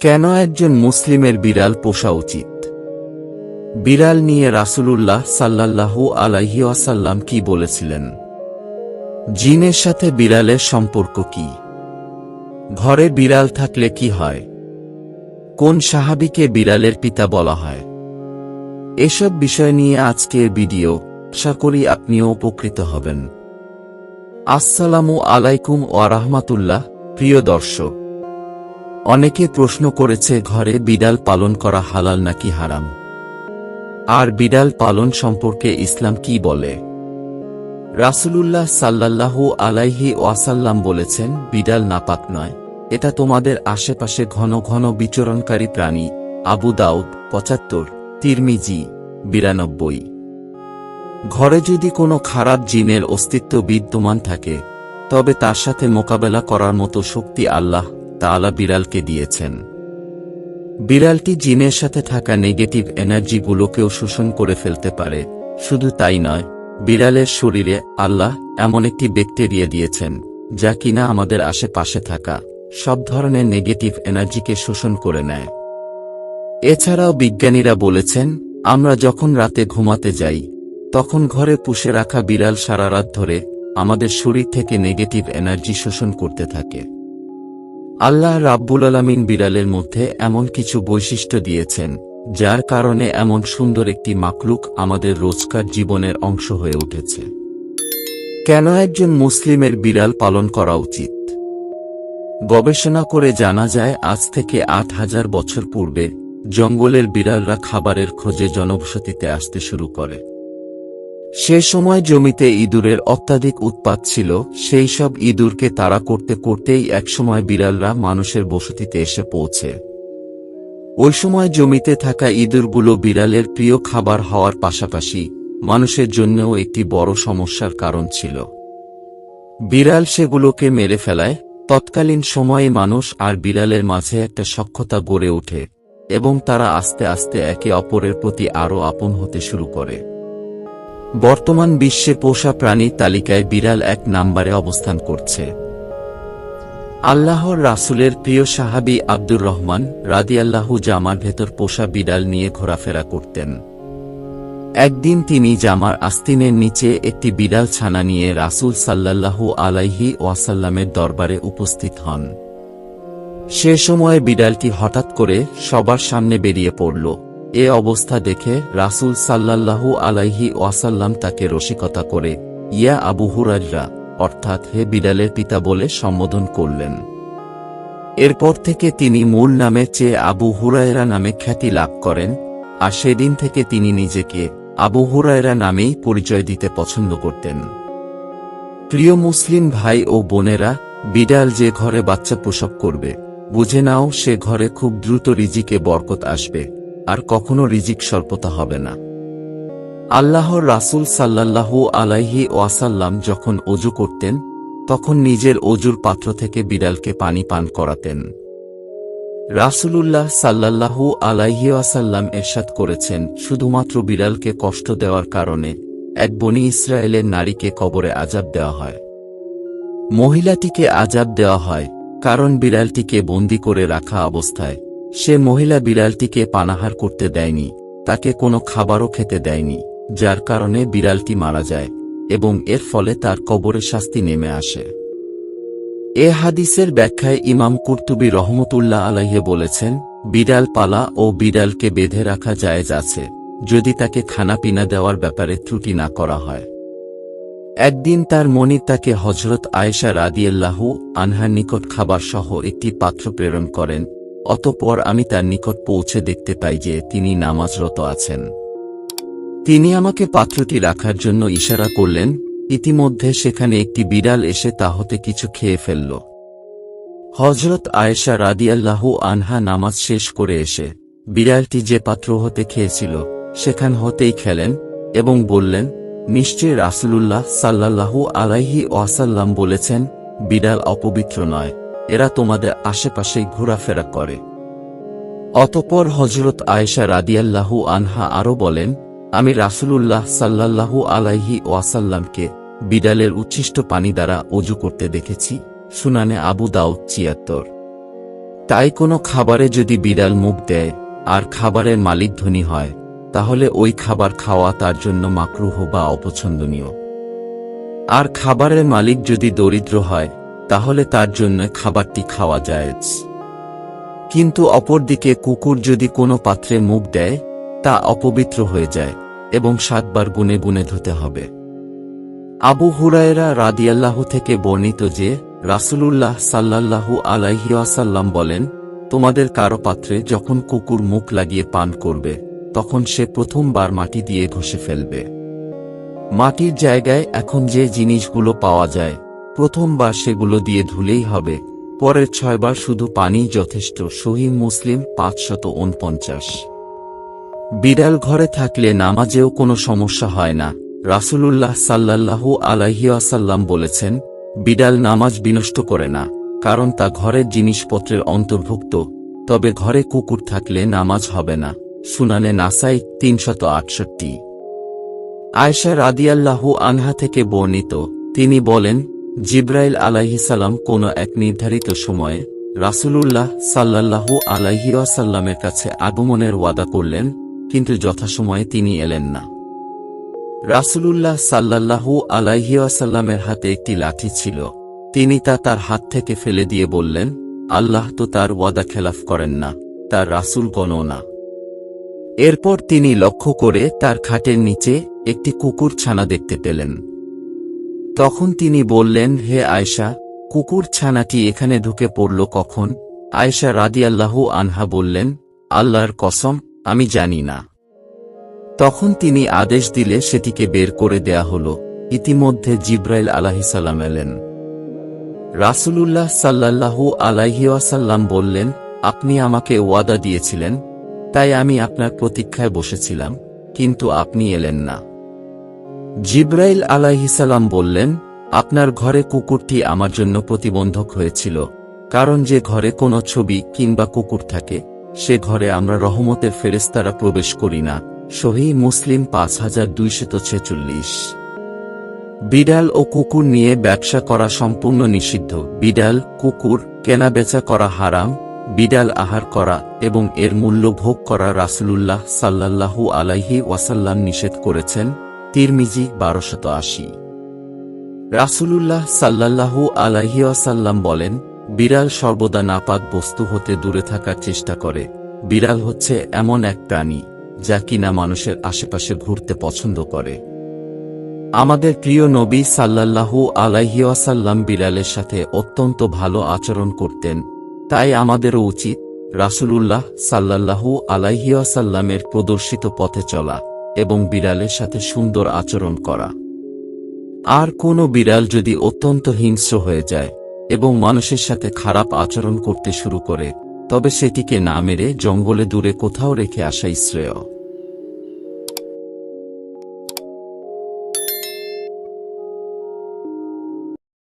কেন একজন মুসলিমের বিড়াল পোষা উচিত? বিড়াল নিয়ে রাসূলুল্লাহ সাল্লাল্লাহু আলাইহি ওয়াসাল্লাম কি বলেছিলেন? জিনের সাথে বিড়ালের সম্পর্ক কি? ঘরে বিড়াল থাকলে কি হয়? কোন সাহাবীকে বিড়ালের পিতা বলা হয়? এসব বিষয় নিয়ে আজকের ভিডিও। আশা করি আপনিও উপকৃত হবেন। আসসালামু আলাইকুম ওয়া রাহমাতুল্লাহ। প্রিয় দর্শক অনেকে প্রশ্ন করেছে, ঘরে বিড়াল পালন করা হালাল নাকি হারাম? আর বিড়াল পালন সম্পর্কে ইসলাম কি বলে? রাসূলুল্লাহ সাল্লাল্লাহু আলাইহি ওয়াসাল্লাম বলেছেন, বিড়াল নাপাক নয়। এটা তোমাদের আশেপাশে ঘন ঘন বিচরণকারী প্রাণী। আবু দাউদ, পঁচাত্তর। তিরমিজি, বিরানব্বই। ঘরে যদি কোনো খারাপ জিনের অস্তিত্ব বিদ্যমান থাকে, তবে তার সাথে মোকাবেলা করার মতো শক্তি আল্লাহ তাআলা বিড়ালকে দিয়েছেন। বিড়ালটি জিনের সাথে থাকা নেগেটিভ এনার্জিগুলোকেও শোষণ করে ফেলতে পারে। শুধু তাই নয়, বিড়ালের শরীরে আল্লাহ এমন একটি ব্যাকটেরিয়া দিয়েছেন, যা কিনা আমাদের আশেপাশে থাকা সব ধরনের নেগেটিভ এনার্জিকে শোষণ করে নেয়। এছাড়াও বিজ্ঞানীরা বলেছেন, আমরা যখন রাতে ঘুমাতে যাই, তখন ঘরে পুষে রাখা বিড়াল সারা রাত ধরে আমাদের শরীর থেকে নেগেটিভ এনার্জি শোষণ করতে থাকে। আল্লাহ রাব্বুল আলামিন বিড়ালের মধ্যে এমন কিছু বৈশিষ্ট্য দিয়েছেন, যার কারণে এমন সুন্দর একটি মাকলুক আমাদের রোজকার জীবনের অংশ হয়ে উঠেছে। কেন একজন মুসলিমের বিড়াল পালন করা উচিত? গবেষণা করে জানা যায়, আজ থেকে আট হাজার বছর পূর্বে জঙ্গলের বিড়ালরা খাবারের খোঁজে জনবসতিতে আসতে শুরু করে। সে সময় জমিতে ইঁদুরের অত্যাধিক উৎপাত ছিল, সেই সব ইঁদুরকে তাড়া করতে করতেই একসময় বিড়ালরা মানুষের বসতিতে এসে পৌঁছে। ওই সময় জমিতে থাকা ইঁদুরগুলো বিড়ালের প্রিয় খাবার হওয়ার পাশাপাশি মানুষের জন্যও একটি বড় সমস্যার কারণ ছিল। বিড়াল সেগুলোকে মেরে ফেলায়, তৎকালীন সময়ে মানুষ আর বিড়ালের মাঝে একটা সক্ষতা গড়ে ওঠে এবং তারা আস্তে আস্তে একে অপরের প্রতি আরও আপন হতে শুরু করে। বর্তমান বিশ্বে পোষা প্রাণীর তালিকায় বিড়াল এক নাম্বারে অবস্থান করছে। আল্লাহর রাসুলের প্রিয় সাহাবি আব্দুর রহমান রাদিয়াল্লাহু জামার ভেতর পোষা বিড়াল নিয়ে ঘোরাফেরা করতেন। একদিন তিনি জামার আস্তিনের নিচে একটি বিড়াল ছানা নিয়ে রাসূল সাল্লাল্লাহু আলাইহি ওয়াসাল্লামের দরবারে উপস্থিত হন। সে সময় বিড়ালটি হঠাৎ করে সবার সামনে বেরিয়ে পড়ল। এ অবস্থা দেখে রাসূল সাল্লাল্লাহু আলাইহি ওয়াসাল্লাম তাকে রসিকতা করে, ইয়া আবু হুরাইরা অর্থাৎ হে বিড়ালের পিতা বলে সম্বোধন করলেন। এরপর থেকে তিনি মূল নামে চেয়ে আবু হুরায়রা নামে খ্যাতি লাভ করেন, আর সেদিন থেকে তিনি নিজেকে আবু হুরায়রা নামেই পরিচয় দিতে পছন্দ করতেন। প্রিয় মুসলিম ভাই ও বোনেরা বিড়াল যে ঘরে বাচ্চা প্রসব করবে, বুঝে নাও সে ঘরে খুব দ্রুত রিজিকে বরকত আসবে। আর কখনো রিজিক স্বল্পতা হবে না। আল্লাহর রাসূল সাল্লাল্লাহু আলাইহি ওয়াসাল্লাম যখন অজু করতেন, তখন নিজের অজুর পাত্র থেকে বিড়ালকে পানি পান করাতেন। রাসূলুল্লাহ সাল্লাল্লাহু আলাইহি ওয়াসাল্লাম এরশাদ করেছেন, শুধুমাত্র বিড়ালকে কষ্ট দেওয়ার কারণে এক বনি ইসরায়েলের নারীকে কবরে আজাব দেওয়া হয়। মহিলাটিকে আজাব দেওয়া হয়, কারণ বিড়ালটিকে বন্দি করে রাখা অবস্থায়। সে মহিলা বিড়ালটিকে পানাহার করতে দেয়নি, তাকে কোনো খাবারও খেতে দেয়নি, যার কারণে বিড়ালটি মারা যায়, এবং এর ফলে তার কবরে শাস্তি নেমে আসে। এ হাদিসের ব্যাখ্যায় ইমাম কুর্তুবি রহমতুল্লাহ আলাইহে বলেছেন, বিড়াল পালা ও বিড়ালকে বেঁধে রাখা জায়েজ আছে, যদি তাকে খানাপিনা দেওয়ার ব্যাপারে ত্রুটি না করা হয়। একদিন তার মনি তাকে হজরত আয়েশা রাদিয়াল্লাহু আনহার নিকট খাবার সহ একটি পাত্র প্রেরণ করেন অতঃপর আমি তার নিকট পৌঁছে দেখতে পাই যে তিনি নামাজরত আছেন। তিনি আমাকে পাত্রটি রাখার জন্য ইশারা করলেন, ইতিমধ্যে সেখানে একটি বিড়াল এসে তা হতে কিছু খেয়ে ফেলল। হজরত আয়েশা রাদিয়াল্লাহু আনহা নামাজ শেষ করে এসে বিড়ালটি যে পাত্র হতে খেয়েছিল, সেখান হতেই খেলেন এবং বললেন নিশ্চয় রাসূলুল্লাহ সাল্লাল্লাহু আলাইহি ওয়াসাল্লাম বলেছেন, বিড়াল অপবিত্র নয়। এরা তোমাদের আশেপাশেই ঘোরাফেরা করে। অতপর হজরত আয়েশা রাদিয়াল্লাহু আনহা আরও বলেন, আমি রাসূলুল্লাহ সাল্লাল্লাহু আলাইহি ওয়াসাল্লামকে বিড়ালের উচ্ছিষ্ট পানি দ্বারা অজু করতে দেখেছি, সুনানে আবু দাউদ ছিয়াত্তর। তাই কোনো খাবারে যদি বিড়াল মুখ দেয়, আর খাবারের মালিক ধনী হয়, তাহলে ওই খাবার খাওয়া তার জন্য মাকরুহ বা অপছন্দনীয়। আর খাবারের মালিক যদি দরিদ্র হয় তাহলে তার জন্য খাবারটি খাওয়া যায় কিন্তু অপরদিকে কুকুর যদি কোনো পাত্রে মুখ দেয়, তা অপবিত্র হয়ে যায় এবং সাতবার গুনে গুনে ধুতে হবে। আবু হুরায়রা রাদিয়াল্লাহ থেকে বর্ণিত যে, রাসূলুল্লাহ সাল্লাল্লাহু আলাইহিয়াসাল্লাম বলেন, তোমাদের কারও পাত্রে যখন কুকুর মুখ লাগিয়ে পান করবে, তখন সে প্রথমবার মাটি দিয়ে ঘষে ফেলবে। মাটির জায়গায় এখন যে জিনিসগুলো পাওয়া যায় প্রথমবার সেগুলো দিয়ে ধুলেই হবে, পরের ছয়বার শুধু পানি যথেষ্ট। সহি মুসলিম, পাঁচশত উনপঞ্চাশ বিড়াল ঘরে থাকলে নামাজেও কোনো সমস্যা হয় না। রাসূলুল্লাহ সাল্লাল্লাহু আলাইহিয়াসাল্লাম বলেছেন, বিড়াল নামাজ বিনষ্ট করে না, কারণ তা ঘরের জিনিসপত্রের অন্তর্ভুক্ত। তবে ঘরে কুকুর থাকলে নামাজ হবে না। সুনানে নাসাই তিনশত আটষট্টি। আয়সা রাদিয়াল্লাহু আনহা থেকে বর্ণিত, তিনি বলেন জিব্রাইল আলাইহিসাল্লাম কোনো এক নির্ধারিত সময়ে রাসূলুল্লাহ সাল্লাল্লাহু আলাইহিয়াসাল্লামের কাছে আগমনের ওয়াদা করলেন, কিন্তু যথাসময়ে তিনি এলেন না। রাসূলুল্লাহ সাল্লাল্লাহু আলাইহিয়াসাল্লামের হাতে একটি লাঠি ছিল। তিনি তা তার হাত থেকে ফেলে দিয়ে বললেন, আল্লাহ তো তার ওয়াদা খেলাফ করেন না, তার রাসূল গণও না। এরপর তিনি লক্ষ্য করে তার খাটের নিচে একটি কুকুর ছানা দেখতে পেলেন। তখন তিনি বললেন, হে আয়শা, কুকুর ছানাটি এখানে ঢুকে পড়ল কখন? আয়শা রাদিয়াল্লাহু আনহা বললেন, আল্লাহর কসম, আমি জানি না। তখন তিনি আদেশ দিলে সেটিকে বের করে দেয়া হল। ইতিমধ্যে জিব্রাইল আলাহিসাল্লাম এলেন। রাসূলুল্লাহ সাল্লাল্লাহু আলাইহিওয়াসাল্লাম বললেন, আপনি আমাকে ওয়াদা দিয়েছিলেন, তাই আমি আপনার প্রতীক্ষায় বসেছিলাম, কিন্তু আপনি এলেন না। জিব্রাইল আলাইহিসাল্লাম বললেন, আপনার ঘরে কুকুরটি আমার জন্য প্রতিবন্ধক হয়েছিল, কারণ যে ঘরে কোনো ছবি কিংবা কুকুর থাকে, সে ঘরে আমরা রহমতের ফেরেস্তারা প্রবেশ করি না। সহি মুসলিম পাঁচ হাজার দুইশত ছেচল্লিশ। বিড়াল ও কুকুর নিয়ে ব্যবসা করা সম্পূর্ণ নিষিদ্ধ। বিড়াল, কুকুর কেনা বেচা করা হারাম, বিড়াল আহার করা এবং এর মূল্য ভোগ করা রাসূলুল্লাহ সাল্লাল্লাহু আলাইহি ওয়াসাল্লাম নিষেধ করেছেন। তিরমিজি বারোশত আশি। রাসূলুল্লাহ সাল্লাল্লাহু আলাইহি ওয়াসাল্লাম বলেন, বিড়াল সর্বদা নাপাক বস্তু হতে দূরে থাকার চেষ্টা করে। বিড়াল হচ্ছে এমন এক প্রাণী, যা কিনা মানুষের আশেপাশে ঘুরতে পছন্দ করে। আমাদের প্রিয় নবী সাল্লাল্লাহু আলাইহিয়াসাল্লাম বিড়ালের সাথে অত্যন্ত ভালো আচরণ করতেন। তাই আমাদেরও উচিত রাসূলুল্লাহ সাল্লাল্লাহু আলাইহিয়াসাল্লামের প্রদর্শিত পথে চলা। এবং বিড়ালের সাথে সুন্দর আচরণ করা। আর কোনো বিড়াল যদি অত্যন্ত হিংস্র হয়ে যায় এবং মানুষের সাথে খারাপ আচরণ করতে শুরু করে, তবে সেটিকে না মেরে জঙ্গলে দূরে কোথাও রেখে আসাই শ্রেয়।